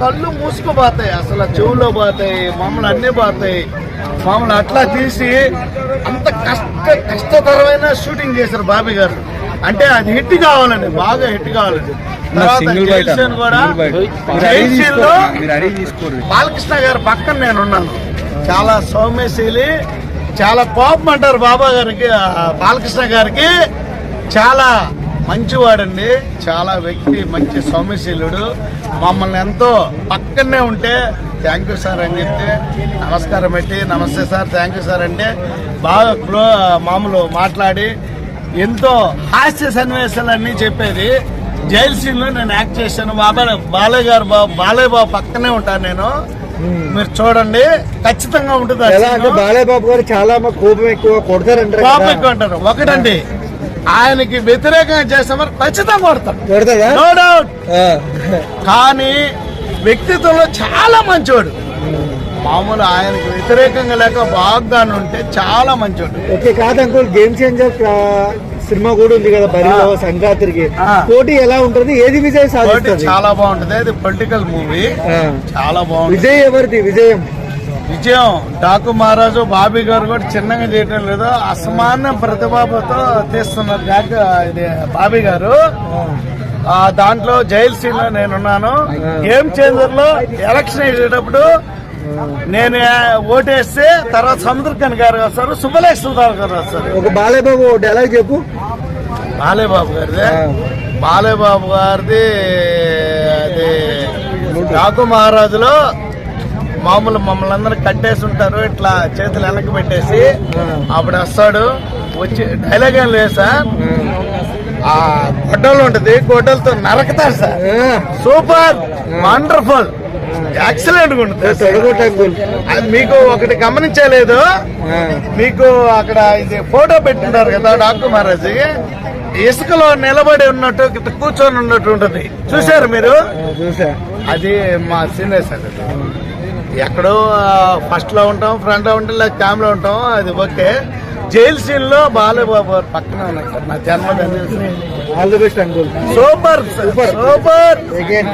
కళ్ళు మూసుకుపోతాయి అసలు చెవులో పోతాయి మమ్మల్ని అన్నీ పోతాయి. మమ్మల్ని అట్లా తీసి అంత కష్ట కష్టతరమైన షూటింగ్ చేశారు బాబీ గారు. అంటే అది హిట్ కావాలండి బాగా హిట్ కావాలండి. బాలకృష్ణ గారి పక్కన నేను ఉన్నాను. చాలా సౌమ్యశీలి చాలా కోపం అంటారు బాబా గారికి బాలకృష్ణ గారికి. చాలా మంచివాడండి చాలా వ్యక్తి మంచి సౌమ్యశీలుడు. మమ్మల్ని ఎంతో పక్కనే ఉంటే థ్యాంక్ యూ సార్ అని చెప్తే నమస్కారం పెట్టి నమస్తే సార్ థ్యాంక్ యూ సార్ అంటే బాగా క్లో మామూలు మాట్లాడి ఎంతో హాస్య సన్నివేశాలన్నీ చెప్పేది. జైల్ సీన్లో నేను యాక్ట్ చేశాను. బాబాయ్ బాలయ్య గారు బాబు బాలయ్య బాబు పక్కనే ఉంటాను నేను. మీరు చూడండి ఖచ్చితంగా ఉంటుంది. బాలయ్య బాబు గారు చాలా కోపం ఎక్కువ కొడతారంటారు కోపం. ఎక్కువ అంటారు. ఒకటండి ఆయనకి వ్యతిరేకంగా చేస్తే మరి ఖచ్చితంగా కొడతారా నో డౌట్. కానీ వ్యక్తిత్వంలో చాలా మంచివాడు మామూలు ఆయనకి వ్యతిరేకంగా లేక బాగా ఉంటే చాలా మంచివాడు ఓకే కాదు అంకుల్ గేమ్ చేంజర్ సినిమా కూడా ఉంది కదా బరిలో. సంక్రాంతికి. ఆ. పోటీ ఎలా ఉంటది? ఏది విజయ్ చాలా బాగుంటది. అది పొలిటికల్ మూవీ. చాలా బాగుంటుంది. విజయ్ ఎవరిది? విజయం. విజయం. డాకు మహారాజు బాబీ గారు కూడా చిన్నగా చేయటం లేదు. అసమాన ప్రతిభాతో తీస్తున్నారు డాకు ఇది బాబీ గారు. దాంట్లో జైల్ సీన్లో నేనున్నాను. గేమ్ చేంజర్లో ఎలక్షన్ వేసేటప్పుడు నేను ఓటేస్తే తర్వాత సముద్రకన్ గారు వస్తారు సుబ్బలేష్ సుధార్ గారు వస్తారు. ఒక బాలయ్య బాబు డైలాగ్ చెప్పు. బాలయ్య బాబు గారిది? ఆ. బాలయ్య బాబు గారిది అది డాకు మహారాజులో మామూలు మమ్మల్ని అందరూ కట్టేసి ఉంటారు ఇట్లా చేతులు వెనక్కి పెట్టేసి అప్పుడు వస్తాడు. వచ్చి డైలాగ్ ఏం లేదు సార్. ఆ గొడ్డలు ఉంటది గొడ్డలతో నరకతారు సార్. Super wonderful. ఎక్సలెంట్ ఉంటుంది మీకు ఒకటి గమనించలేదు. మీకు అక్కడ ఇది ఫోటో పెట్టినారు కదా డాక్టర్ మహారాజ్. ఇసుకలో నిలబడి ఉన్నట్టు కూర్చొని ఉన్నట్టు ఉంటది. చూశారు మీరు? అది మా సీనియర్ సార్. ఎక్కడో ఫస్ట్లో ఉంటాం ఫ్రంట్లో ఉంటాం లేదా క్యామ్లో ఉంటాం అది ఓకే. జైల్ సీన్లో బాలబాబు పక్కన ఉన్నారు సార్. నా జన్మదిన. Super super. అగైన్